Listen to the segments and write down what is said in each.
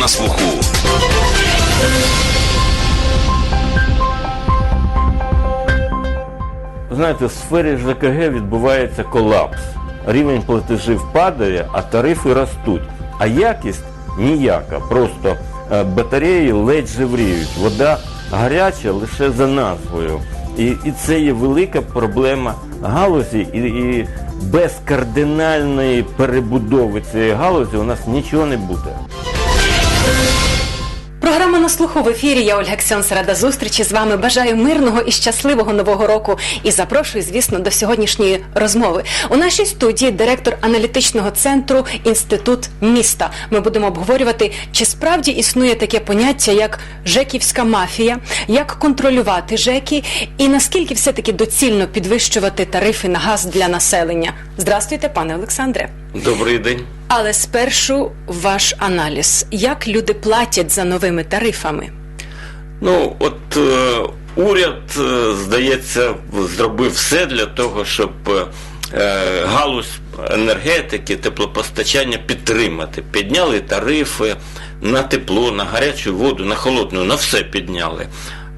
на слуху. Знаєте, в сфері ЖКГ відбувається колапс. Рівень платежів падає, а тарифи ростуть. А якість ніяка. Просто е, батареї ледь живріють. Вода гаряча лише за назвою. І, і це є велика проблема галузі. І, і без кардинальної перебудови цієї галузі у нас нічого не буде. Програма на слуху в ефірі. Я Ольга Ксьонс. Рада зустрічі з вами. Бажаю мирного і щасливого нового року. І запрошую, звісно, до сьогоднішньої розмови. У нашій студії директор аналітичного центру Інститут міста. Ми будемо обговорювати, чи справді існує таке поняття, як жеківська мафія, як контролювати жеки, і наскільки все-таки доцільно підвищувати тарифи на газ для населення. Здравствуйте, пане Олександре. Добрий день. Але спершу ваш аналіз. Як люди платять за новими тарифами? Ну, от е, уряд, е, здається, зробив все для того, щоб е, галузь енергетики, теплопостачання підтримати. Підняли тарифи на тепло, на гарячу воду, на холодну, на все підняли.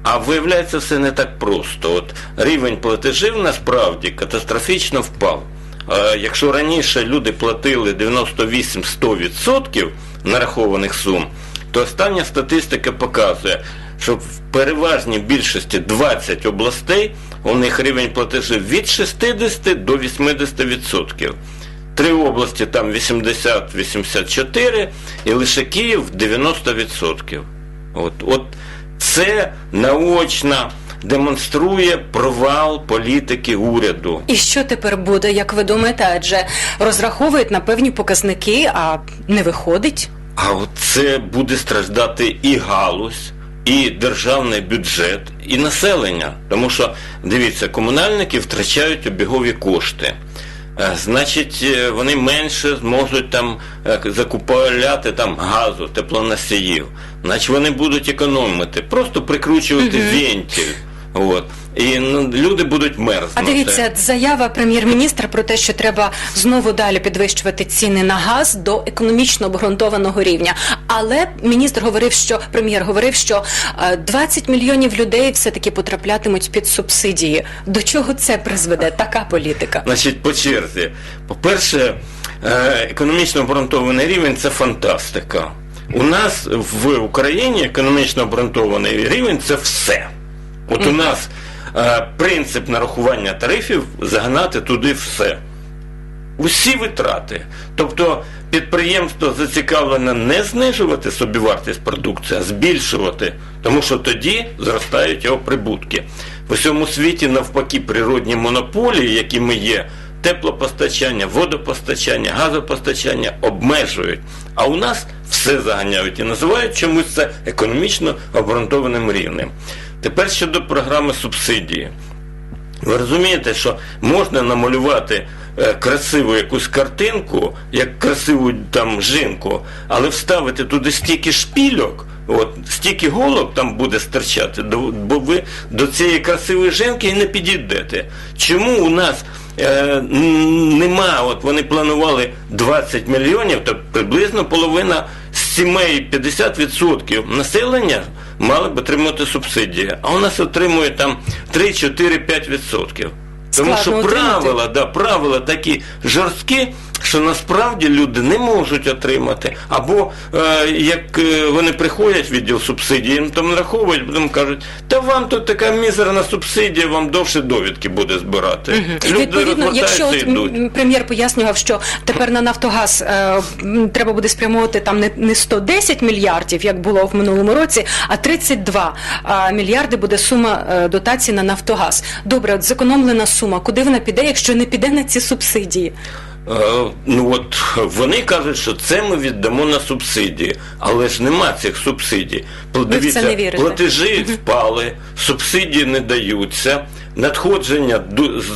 А виявляється, все не так просто. От рівень платежів насправді катастрофічно впав. Е, Якщо раніше люди платили 98-100% нарахованих сум, то остання статистика показує, що в переважній більшості 20 областей у них рівень платежів від 60 до 80%. Три області там 80-84 і лише Київ 90%. От, от це наочно демонструє провал політики уряду. І що тепер буде, як ви думаєте? Адже розраховують на певні показники, а не виходить. А це буде страждати і галузь, і державний бюджет, і населення. Тому що, дивіться, комунальники втрачають обігові кошти. Е, Значить, е, вони менше зможуть там е, закупляти там газу, теплоносіїв. Значить, вони будуть економити, просто прикручувати вентиль. От. І ну, люди будуть мерзнути. А дивіться, заява прем'єр-міністра про те, що треба знову далі підвищувати ціни на газ до економічно обґрунтованого рівня. Але міністр говорив, що прем'єр говорив, що е, 20 мільйонів людей все-таки потраплятимуть під субсидії. До чого це призведе? Така політика. Значить, по черзі. По-перше, е, економічно обґрунтований рівень це фантастика. У нас в Україні економічно обґрунтований рівень це все. От у нас е, принцип нарахування тарифів загнати туди все. Усі витрати. Тобто підприємство зацікавлене не знижувати собівартість продукції, а збільшувати, тому що тоді зростають його прибутки. В усьому світі навпаки природні монополії, якими є теплопостачання, водопостачання, газопостачання, обмежують. А у нас все заганяють і називають чомусь це економічно обґрунтованим рівнем. Тепер щодо програми субсидії. Ви розумієте, що можна намалювати е, красиву якусь картинку, як красиву там жінку, але вставити туди стільки шпільок, от стільки голок там буде стирчати, бо ви до цієї красивої жінки і не підійдете. Чому у нас е, нема, от вони планували 20 мільйонів, то приблизно половина сімей 50% населення мали б отримати субсидії, а у нас отримує там 3, 4, 5%. Тому Складно що правила, да, правила такі жорсткі, що насправді люди не можуть отримати. Або е, як е, вони приходять в відділ субсидії, їм там нараховують, потім кажуть, та вам тут така мізерна субсидія, вам довше довідки буде збирати. Люди Відповідно, якщо от йдуть. прем'єр пояснював, що тепер на Нафтогаз е, треба буде спрямовувати там не, не 110 мільярдів, як було в минулому році, а 32 а, мільярди буде сума е, дотацій на Нафтогаз. Добре, от зекономлена сума, куди вона піде, якщо не піде на ці субсидії? Е, Ну от вони кажуть, що це ми віддамо на субсидії, але ж нема цих субсидій. Подивіться, не вірите? платежі впали, субсидії не даються, надходження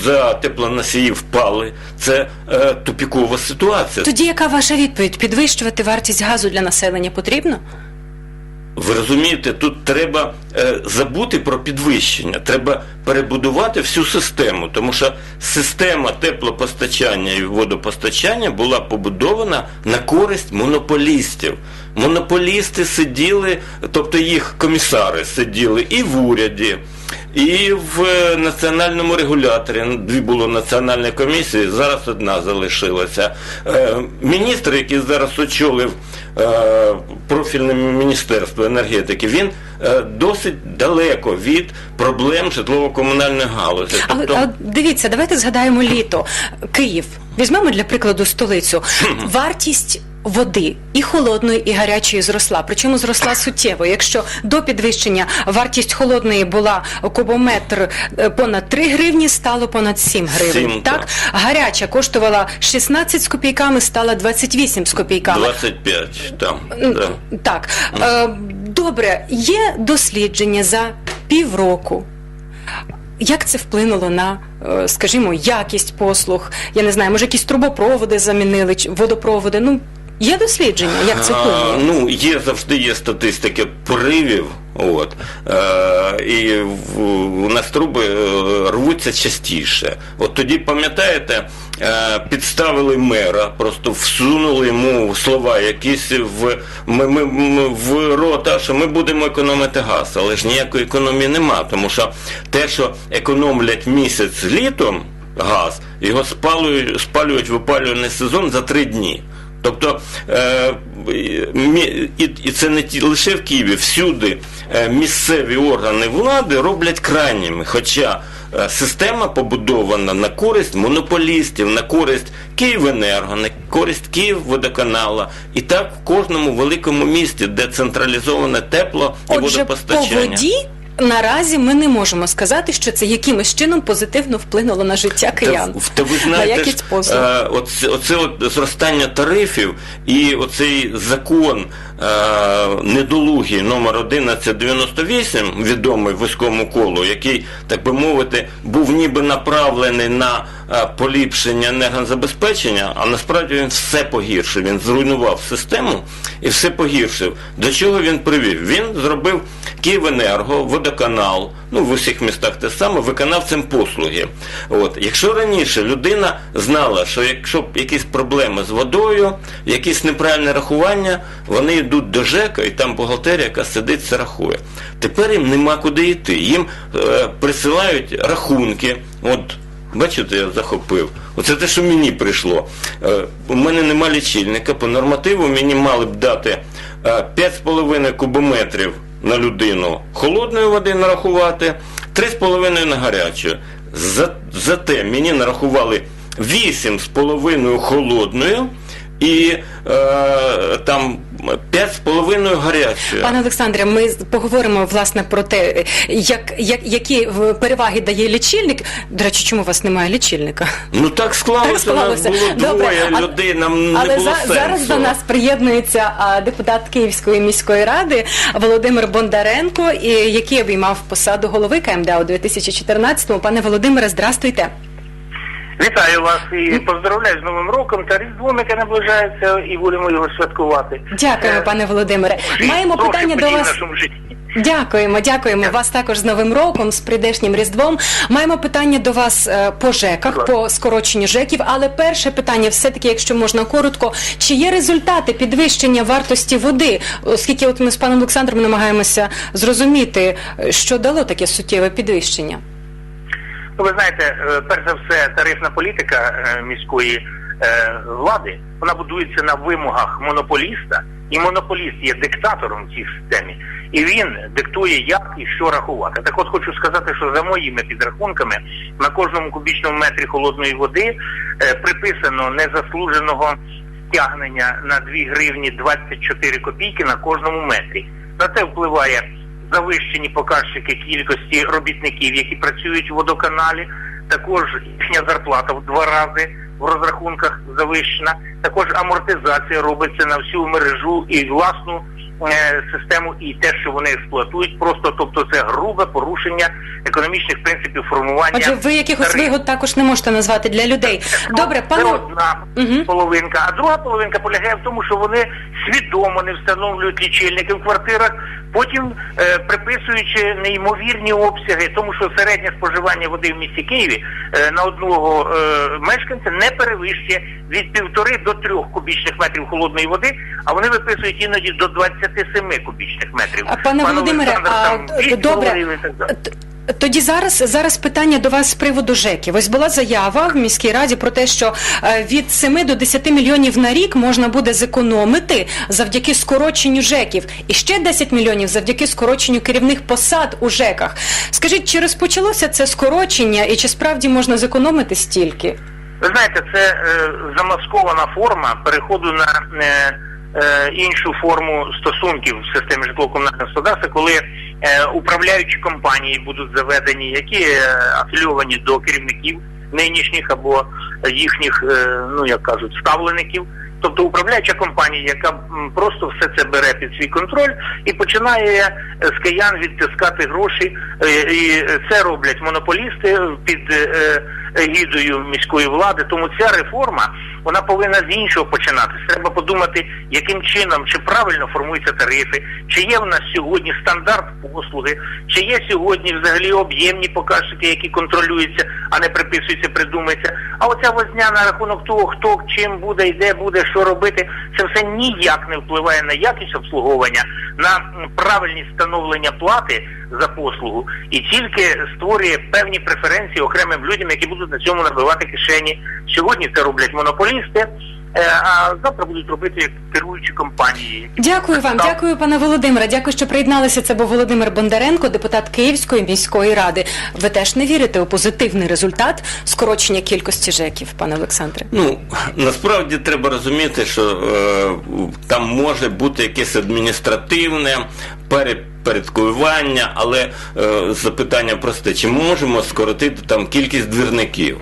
за теплоносії впали. Це е, тупікова ситуація. Тоді яка ваша відповідь? Підвищувати вартість газу для населення потрібно? Ви розумієте, тут треба е, забути про підвищення, треба перебудувати всю систему, тому що система теплопостачання і водопостачання була побудована на користь монополістів. Монополісти сиділи, тобто їх комісари сиділи і в уряді, і в е, національному регуляторі. Дві було національні комісії, зараз одна залишилася. Е, Міністр, який зараз очолив е, профільне міністерство енергетики, він досить далеко від проблем житлово-комунальної галузі. Але Тобто, а дивіться, давайте згадаємо літо. Київ. Візьмемо для прикладу столицю. Вартість води і холодної, і гарячої зросла. Причому зросла суттєво. Якщо до підвищення вартість холодної була кубометр е, понад 3 гривні, стало понад 7 гривень. Сім, так? так. Гаряча коштувала 16 з копійками, стала 28 з копійками. 25 там. Да. Так, е, добре, є дослідження за півроку. Як це вплинуло на, е, скажімо, якість послуг? Я не знаю, може якісь трубопроводи замінили, водопроводи. Ну, є дослідження, як це вплинуло? ну, є завжди є статистика поривів. От, е, і в, у нас труби е, рвуться частіше. От тоді, пам'ятаєте, е, підставили мера, просто всунули йому слова якісь в, ми, ми, ми, в рота, що ми будемо економити газ, але ж ніякої економії нема, тому що те, що економлять місяць літом газ, його спалюють, спалюють в опалювальний сезон за три дні. Тобто е, і, це не ті лише в Києві, всюди е, місцеві органи влади роблять крайніми. Хоча е, система побудована на користь монополістів, на користь Київенерго, на користь Київводоканала. І так в кожному великому місті, де централізоване тепло і Отже, по водопостачання. воді наразі ми не можемо сказати, що це якимось чином позитивно вплинуло на життя киян. Та, та ви на знаєте, якість ж, послуг. е, оце, оце от зростання тарифів і оцей закон недолугий номер 1198, відомий вузькому колу, який, так би мовити, був ніби направлений на е, поліпшення енергозабезпечення, а насправді він все погіршив. Він зруйнував систему і все погіршив. До чого він привів? Він зробив Київенерго, водоканал, ну в усіх містах те саме, виконавцем послуги. От, якщо раніше людина знала, що якщо якісь проблеми з водою, якісь неправильне рахування, вони йдуть до ЖЕКа, і там бухгалтерія, яка сидить, це рахує. Тепер їм нема куди йти. Їм е, присилають рахунки. От Бачите, я захопив. Оце те, що мені прийшло. Е, у мене нема лічильника. По нормативу мені мали б дати е, 5,5 кубометрів на людину холодної води нарахувати, 3,5 на гарячу. За, зате мені нарахували 8,5 холодною і е, там 5,5 гарячою. Пане Олександре, ми поговоримо власне про те, як, як які переваги дає лічильник. До речі, чому у вас немає лічильника? Ну так склалося, Так склалося. нас було Добре, двоє а- людей, нам не Але було за- сенсу. зараз до нас приєднується а, депутат Київської міської ради Володимир Бондаренко, і, який обіймав посаду голови КМДА у 2014-му. Пане Володимире, здрастуйте. Вітаю вас і поздравляю з Новим роком та Різдвом, яке наближається, і будемо його святкувати. Дякуємо, Е, пане Володимире. Маємо трохи питання до вас. Дякуємо, дякуємо вас також з Новим роком, з прийдешнім Різдвом. Маємо питання до вас е, по ЖЕКах, по скороченню ЖЕКів. Але перше питання, все-таки, якщо можна коротко, чи є результати підвищення вартості води? Оскільки от ми з паном Олександром намагаємося зрозуміти, е, що дало таке суттєве підвищення. Ну, ви знаєте, е, перш за все, тарифна політика е, міської е, влади вона будується на вимогах монополіста, і монополіст є диктатором в цій системі, і він диктує, як і що рахувати. Так от хочу сказати, що за моїми підрахунками на кожному кубічному метрі холодної води приписано незаслуженого стягнення на 2 гривні 24 копійки на кожному метрі. На це впливає завищені показчики кількості робітників, які працюють у водоканалі. Також їхня зарплата в два рази в розрахунках завищена. Також амортизація робиться на всю мережу і власну систему і те, що вони експлуатують, просто тобто це грубе порушення економічних принципів формування. Отже, ви якихось тарифів. вигод також не можете назвати для людей. Добре, Це пане одна угу. половинка. А друга половинка полягає в тому, що вони свідомо не встановлюють лічильники в квартирах, потім е, приписуючи неймовірні обсяги, тому що середнє споживання води в місті Києві е, на одного е, мешканця не перевищує від півтори до трьох кубічних метрів холодної води, а вони виписують іноді до 27 кубічних метрів. А, пане Пан Володимире, Олександр а добре. так далі. Тоді зараз зараз питання до вас з приводу ЖЕКів. Ось була заява в міській раді про те, що е, від 7 до 10 мільйонів на рік можна буде зекономити завдяки скороченню ЖЕКів, і ще 10 мільйонів завдяки скороченню керівних посад у ЖЕКах. Скажіть, чи розпочалося це скорочення, і чи справді можна зекономити стільки? Ви знаєте, це е, замаскована форма переходу на е, е, іншу форму стосунків в системі житлово-комунального господарства, коли е, управляючі компанії будуть заведені, які е, афілійовані до керівників нинішніх або їхніх, е, ну як кажуть, ставлеників. Тобто управляюча компанія, яка просто все це бере під свій контроль і починає з киян відтискати гроші, і це роблять монополісти під егідою міської влади. Тому ця реформа вона повинна з іншого починатися. Треба подумати, яким чином чи правильно формуються тарифи, чи є в нас сьогодні стандарт послуги, чи є сьогодні взагалі об'ємні показники, які контролюються, а не приписуються, придумуються. А оця возня на рахунок того, хто чим буде і де буде, що робити, це все ніяк не впливає на якість обслуговування, на м, правильність встановлення плати за послугу і тільки створює певні преференції окремим людям, які будуть на цьому набивати кишені. Сьогодні це роблять монополісти, е, а завтра будуть робити керуючі компанії. Дякую вам, Так. дякую, пане Володимире. Дякую, що приєдналися. Це був Володимир Бондаренко, депутат Київської міської ради. Ви теж не вірите у позитивний результат скорочення кількості ЖЕКів, пане Олександре? Ну насправді треба розуміти, що е, там може бути якесь адміністративне перепорядкування, але е, запитання просте: чи можемо скоротити там кількість двірників?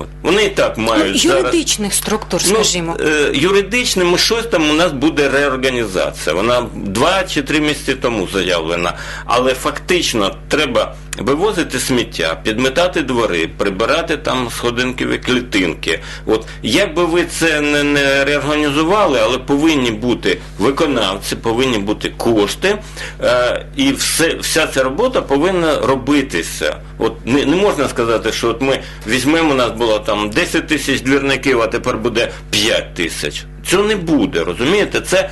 От. Вони і так Ну, мають зараз. юридичних структур, скажімо. Ну, е, юридичними щось там у нас буде реорганізація. Вона два чи три місяці тому заявлена. Але фактично треба вивозити сміття, підметати двори, прибирати там сходинкові клітинки. От як би ви це не, не реорганізували, але повинні бути виконавці, повинні бути кошти, е, і все, вся ця робота повинна робитися. От не, не можна сказати, що от ми візьмемо, у нас було там 10 тисяч двірників, а тепер буде 5 тисяч. Цього не буде, розумієте? Це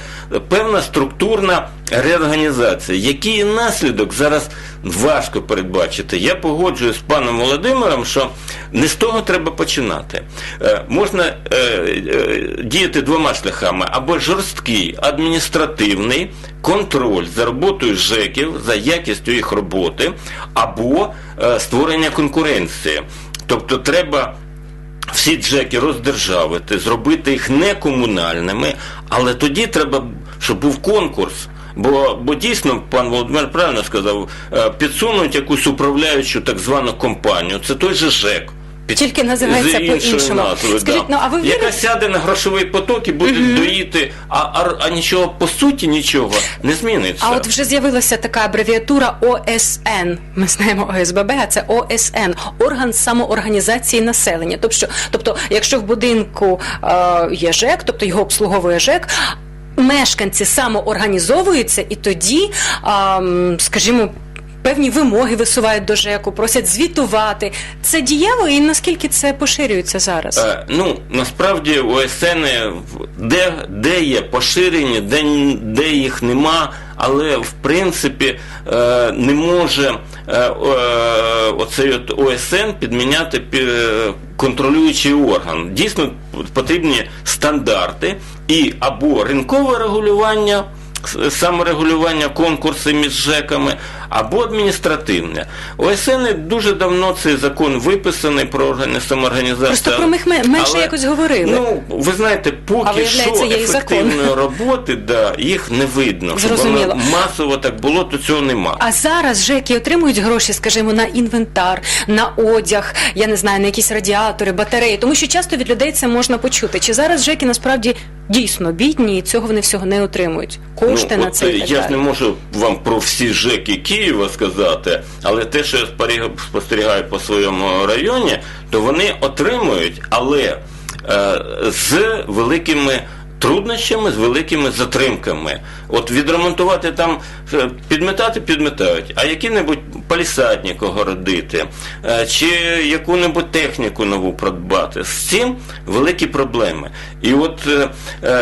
певна структурна реорганізація. Який наслідок зараз важко передбачити. Я погоджуюсь з паном Володимиром, що не з того треба починати. Е, можна е, е, діяти двома шляхами: або жорсткий адміністративний контроль за роботою ЖЕКів, за якістю їх роботи, або е, створення конкуренції. Тобто треба всі джеки роздержавити, зробити їх не комунальними, але тоді треба, щоб був конкурс. Бо, бо дійсно, пан Володимир правильно сказав, е, підсунуть якусь управляючу так звану компанію, це той же ЖЕК. Під- Тільки називається з іншою по-іншому. назвою, Скажіть, ну, а ви яка сяде на грошовий поток і буде доїти, а, а, а нічого по суті нічого не зміниться. А от вже з'явилася така абревіатура ОСН. Ми знаємо ОСББ, а це ОСН орган самоорганізації населення. Тобто, тобто, якщо в будинку е, є ЖЕК, тобто його обслуговує ЖЕК. Мешканці самоорганізовуються і тоді, а, скажімо, певні вимоги висувають до ЖЕКу, просять звітувати. Це дієво і наскільки це поширюється зараз? Е, ну, насправді ОСН де, де є поширені, де, де їх нема, але в принципі е, не може е, е, оцей от ОСН підміняти пі- контролюючий орган. Дійсно потрібні стандарти і або ринкове регулювання. Саморегулювання конкурси між ЖЕКами або адміністративне. ОСН дуже давно цей закон виписаний про органи самоорганізації. Просто про них ме- менше якось говорили. Ну, ви знаєте, поки виявляється, що і закон. ефективної роботи, да, їх не видно. Зрозуміло. масово так було, то цього нема. А зараз ЖЕКи отримують гроші, скажімо, на інвентар, на одяг, я не знаю, на якісь радіатори, батареї, тому що часто від людей це можна почути. Чи зараз ЖЕКи насправді дійсно бідні і цього вони всього не отримують? Ну, кошти на от, це. я ж не можу вам про всі ЖЕКи Києва сказати, але те, що я спостерігаю по своєму районі, то вони отримують, але е, з великими. Труднощами з великими затримками. От відремонтувати там, е, підметати, підметають, а які-небудь палісадник огородити, е, чи яку-небудь техніку нову придбати. З цим великі проблеми. І от е,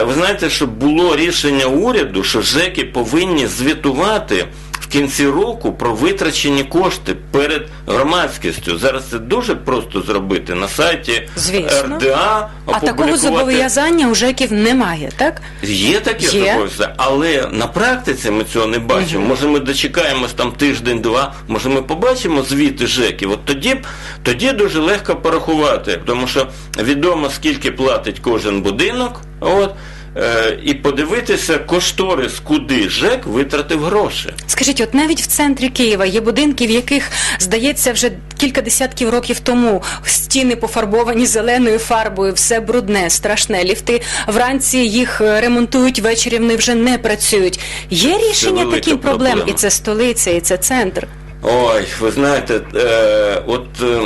ви знаєте, що було рішення уряду, що ЖЕКи повинні звітувати в кінці року про витрачені кошти перед громадськістю. Зараз це дуже просто зробити на сайті Звісно. РДА. А такого зобов'язання у ЖЕКів немає, так? Є таке зобов'язання, але на практиці ми цього не бачимо. Може, ми дочекаємось там тиждень-два, може ми побачимо звіти ЖЕКів. От тоді тоді дуже легко порахувати, тому що відомо скільки платить кожен будинок. От. Е, і подивитися кошторис, куди ЖЕК витратив гроші. Скажіть, от навіть в центрі Києва є будинки, в яких, здається, вже кілька десятків років тому стіни пофарбовані зеленою фарбою, все брудне, страшне. Ліфти вранці їх е, ремонтують, ввечері вони вже не працюють. Є рішення таким проблем, проблема. і це столиця, і це центр. Ой, ви знаєте, е, от е,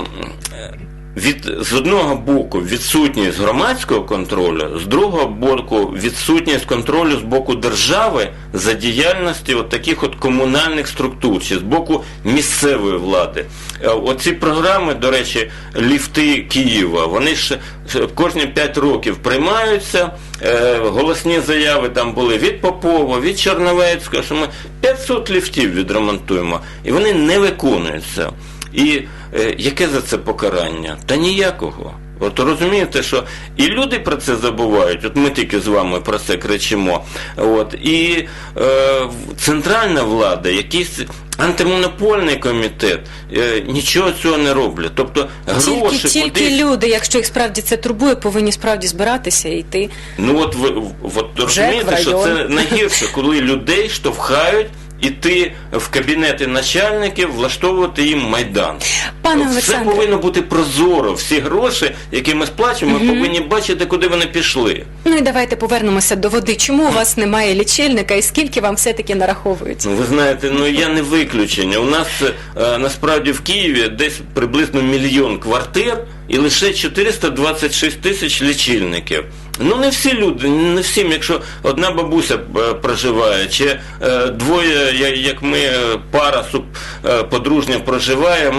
від з одного боку відсутність громадського контролю, з другого боку відсутність контролю з боку держави за діяльності от таких от комунальних структур, чи з боку місцевої влади. Е, Оці програми, до речі, ліфти Києва, вони ж е, кожні 5 років приймаються. Е, голосні заяви там були від Попова, від Черновецького, що ми 500 ліфтів відремонтуємо, і вони не виконуються. І е, яке за це покарання? Та ніякого. От розумієте, що і люди про це забувають, от ми тільки з вами про це кричимо. От, і е, центральна влада, якийсь антимонопольний комітет, е, нічого цього не роблять. Тобто гроші Тільки, тільки кудись- люди, якщо їх справді це турбує, повинні справді збиратися і йти. Ну от ви от розумієте, що це найгірше, коли людей штовхають іти в кабінети начальників, влаштовувати їм майдан. Пане Все Олександре. повинно бути прозоро. Всі гроші, які ми сплачуємо, ми повинні бачити, куди вони пішли. Ну і давайте повернемося до води. Чому у вас немає лічильника і скільки вам все-таки нараховують? Ну, ви знаєте, ну я не виключення. У нас е, насправді в Києві десь приблизно мільйон квартир і лише 426 тисяч лічильників. Ну не всі люди, не всім, якщо одна бабуся е, проживає, чи е, двоє, як ми, е, пара суп, е, подружня проживає.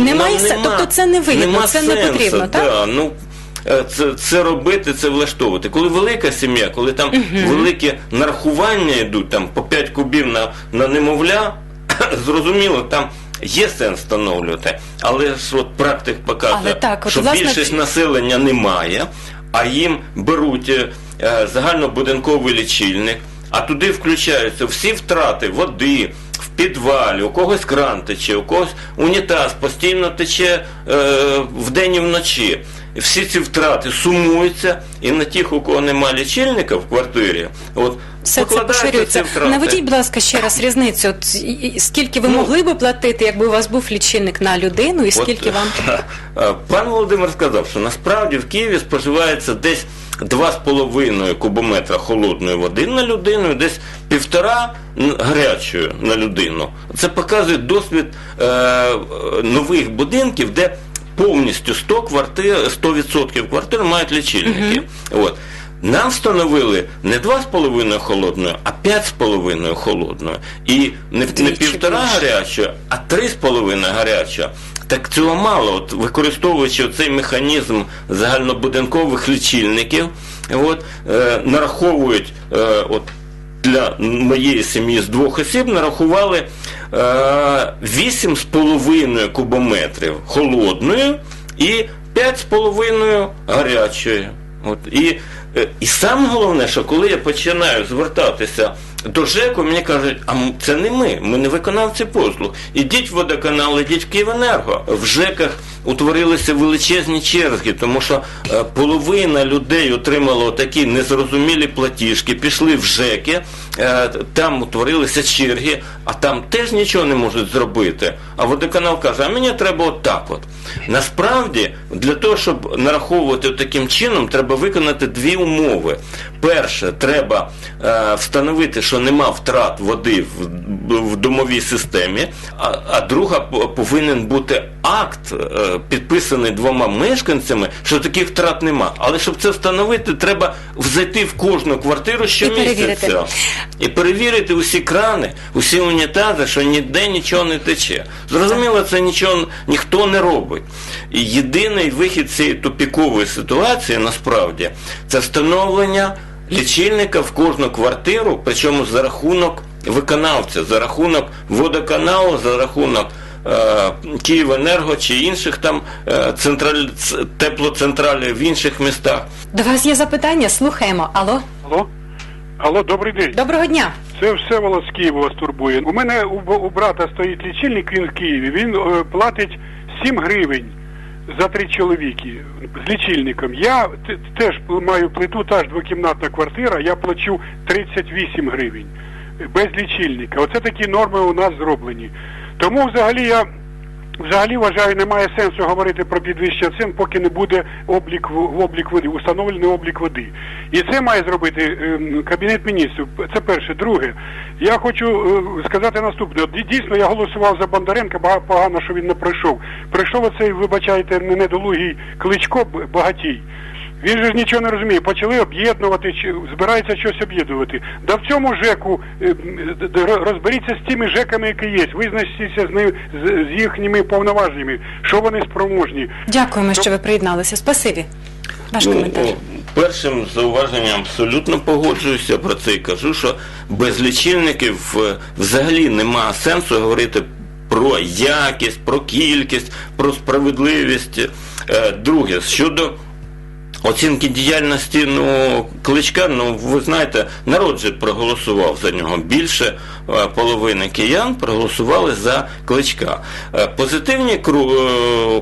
Немає се- тобто це не вигідно, нема це не сенсу, потрібно, так? да, ну, е, це, це робити, це влаштовувати. Коли велика сім'я, коли там великі нарахування йдуть, там по 5 кубів на, на немовля, зрозуміло, там є сенс встановлювати, але ж от практик показує, Але так, от, що власне, більшість населення немає, а їм беруть е, е, загальнобудинковий лічильник, а туди включаються всі втрати води. В підвалі, у когось кран тече, у когось унітаз постійно тече е, вдень і вночі. Всі ці втрати сумуються, і на тих, у кого немає лічильника в квартирі, от Все це поширюється. Наведіть, будь ласка, ще раз різницю. От, і- і скільки ви Ну, могли би платити, якби у вас був лічильник на людину, і скільки От, вам? е, Пан Володимир сказав, що насправді в Києві споживається десь 2,5 кубометра холодної води на людину, і десь півтора м, гарячої на людину. Це показує досвід е, е, нових будинків, де повністю 100 квартир, 100% квартир мають лічильники. От. Нам встановили не 2,5 холодної, а 5,5 холодної. І не, не півтора гаряча, а 3,5 гаряча. Так цього мало. От використовуючи цей механізм загальнобудинкових лічильників, от, е, нараховують е, от, для моєї сім'ї з двох осіб нарахували е, 8,5 кубометрів холодної і 5,5 гарячої. От, і, і саме головне, що коли я починаю звертатися до ЖЕКу, мені кажуть, а це не ми, ми не виконавці послуг. Ідіть в водоканал, ідіть в Київенерго. В ЖЕКах утворилися величезні черги, тому що е, половина людей отримала такі незрозумілі платіжки, пішли в ЖЕКи, е, там утворилися черги, а там теж нічого не можуть зробити. А водоканал каже, а мені треба отак от. Насправді, для того, щоб нараховувати таким чином, треба виконати дві умови. перше, треба е, встановити, що нема втрат води в, в домовій системі, а, а друга повинен бути акт, е, підписаний двома мешканцями, що таких втрат нема. Але щоб це встановити, треба зайти в кожну квартиру щомісяця перевірити. і перевірити усі крани, усі унітази, що ніде нічого не тече. Зрозуміло, це нічого ніхто не робить. І єдиний вихід цієї тупікової ситуації насправді це встановлення лічильника в кожну квартиру, причому за рахунок виконавця, за рахунок водоканалу, за рахунок. е, Київенерго чи інших там е, централь... теплоцентралів в інших містах. До вас є запитання? Слухаємо. Алло, Алло? Алло, добрий день. доброго дня. Це все волос з Києва вас турбує. У мене у, у брата стоїть лічильник, він в Києві. Він е, платить 7 гривень за три чоловіки з лічильником. Я теж маю плиту, та ж двокімнатна квартира, я плачу 38 гривень без лічильника. Оце такі норми у нас зроблені. Тому взагалі я Взагалі вважаю, немає сенсу говорити про підвищення цін, поки не буде облік в облік води, установлений облік води. І це має зробити ем, кабінет міністрів. Це перше. Друге, я хочу е, сказати наступне. Дійсно, я голосував за Бондаренка, погано, що він не пройшов. Прийшов оцей, вибачайте, недолугий кличко багатій. Він же ж нічого не розуміє. Почали об'єднувати, чи збирається щось об'єднувати. Да в цьому ЖЕКу е, розберіться з тими ЖЕКами, які є. Визначтеся з ними з, з їхніми повноваженнями, що вони спроможні. Дякуємо, що ви приєдналися. Спасибі. Ваш Ну, коментар. першим зауваженням абсолютно погоджуюся про це і кажу, що без лічильників е, взагалі нема сенсу говорити про якість, про кількість, про справедливість. Е, Друге, щодо Оцінки діяльності ну, кличка, ну ви знаєте, народ же проголосував за нього. Більше половини киян проголосували за кличка. Е, позитивні е,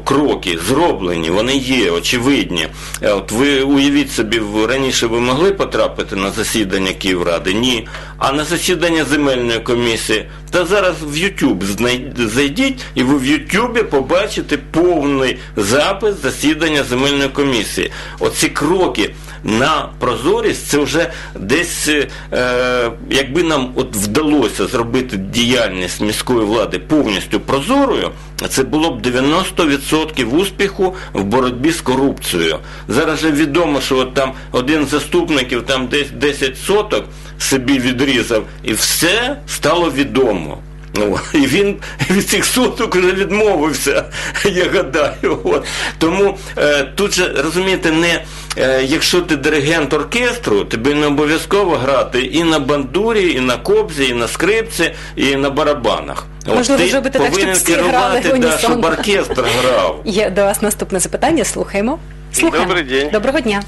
кроки зроблені, вони є, очевидні. Е, от ви уявіть собі, раніше ви могли потрапити на засідання Київради? Ні. А на засідання земельної комісії, та зараз в YouTube зайдіть, і ви в YouTube побачите повний запис засідання земельної комісії. Оці кроки на прозорість, це вже десь, е, якби нам от вдалося зробити діяльність міської влади повністю прозорою, це було б 90% успіху в боротьбі з корупцією. Зараз же відомо, що от там один з заступників там десь 10 соток собі відрізав, і все стало відомо. Ну, і він від цих суток вже відмовився, я гадаю. От. Тому е, тут же, розумієте, не е, якщо ти диригент оркестру, тобі не обов'язково грати і на бандурі, і на кобзі, і на скрипці, і на барабанах. Можливо, ти зробити так, щоб всі грали да, унісон. щоб оркестр грав. Є до вас наступне запитання. Слухаємо. Слухаємо. Добрий день. Доброго дня.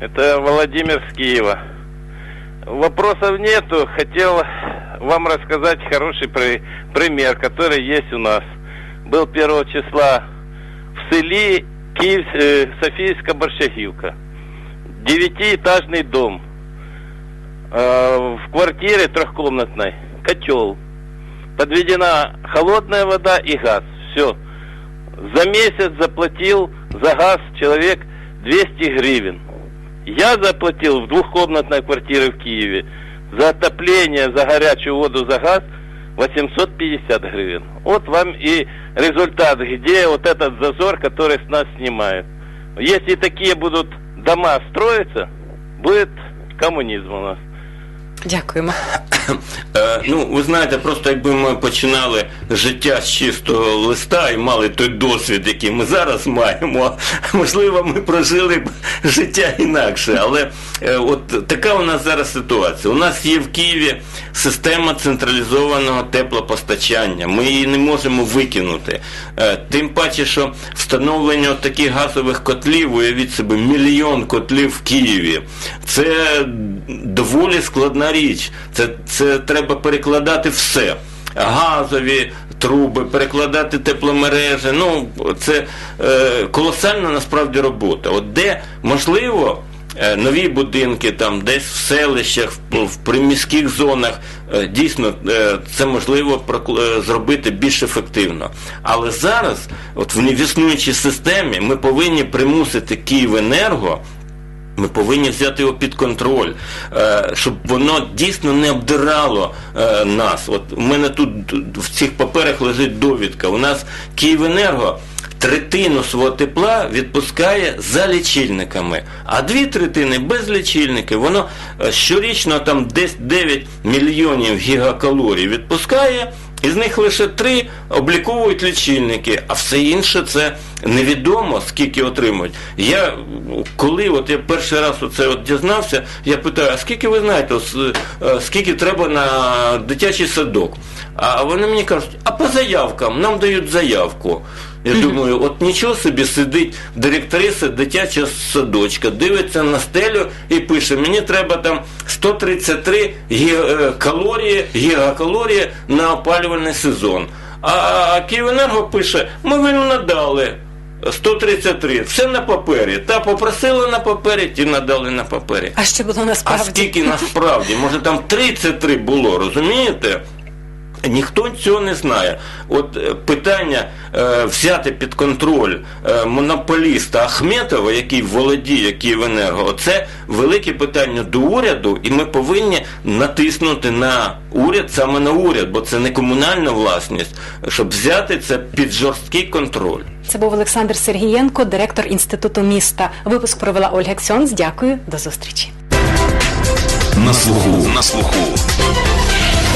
Это Владимир с Киева. Вопросов нету. Хотел вам рассказать хороший при- пример, который есть у нас. Был 1 числа в селе Киев, э, Софийска Борщагивка. Девятиэтажный дом. Э, в квартире трехкомнатной котел. Подведена холодная вода и газ. Все. За месяц заплатил за газ человек 200 гривен. Я заплатил в двухкомнатной квартире в Киеве за отопление, за горячую воду, за газ 850 гривен. Вот вам и результат, где вот этот зазор, который с нас снимают. Если такие будут дома строиться, будет коммунизм у нас. Дякуємо. Е, ну, ви знаєте, просто якби ми починали життя з чистого листа і мали той досвід, який ми зараз маємо, можливо, ми прожили б життя інакше. Але е, от така у нас зараз ситуація. У нас є в Києві система централізованого теплопостачання. Ми її не можемо викинути. Е, тим паче, що встановлення таких газових котлів, уявіть собі, мільйон котлів в Києві. Це доволі складна річ. Це, це треба перекладати все. Газові труби, перекладати тепломережі. Ну, це е, колосальна насправді робота. От де можливо. е, Нові будинки там десь в селищах, в, приміських зонах е, дійсно е, це можливо е, зробити більш ефективно. Але зараз, от в існуючій системі, ми повинні примусити Київенерго Ми повинні взяти його під контроль, е, щоб воно дійсно не обдирало е, нас. От у мене тут в цих паперах лежить довідка. У нас Київенерго третину свого тепла відпускає за лічильниками, а дві третини без лічильників. Воно е, щорічно там десь 9 мільйонів гігакалорій відпускає. Із них лише три обліковують лічильники, а все інше це невідомо, скільки отримують. Я коли от я перший раз оце от дізнався, я питаю, а скільки ви знаєте, е, скільки треба на дитячий садок? А вони мені кажуть, а по заявкам нам дають заявку. Я думаю, от нічого собі сидить директриса дитячого садочка, дивиться на стелю і пише, мені треба там 133 е, калорії, гігакалорії на опалювальний сезон. А Київенерго пише, ми вам надали 133, все на папері. Та попросили на папері, ті надали на папері. А що було А скільки насправді? Може там 33 було, розумієте? Ніхто цього не знає. От е, питання е, взяти під контроль е, монополіста Ахметова, який володіє Київенерго, це велике питання до уряду, і ми повинні натиснути на уряд, саме на уряд, бо це не комунальна власність, щоб взяти це під жорсткий контроль. Це був Олександр Сергієнко, директор інституту міста. Випуск провела Ольга Ксьонц. Дякую, до зустрічі. На слуху. На слуху.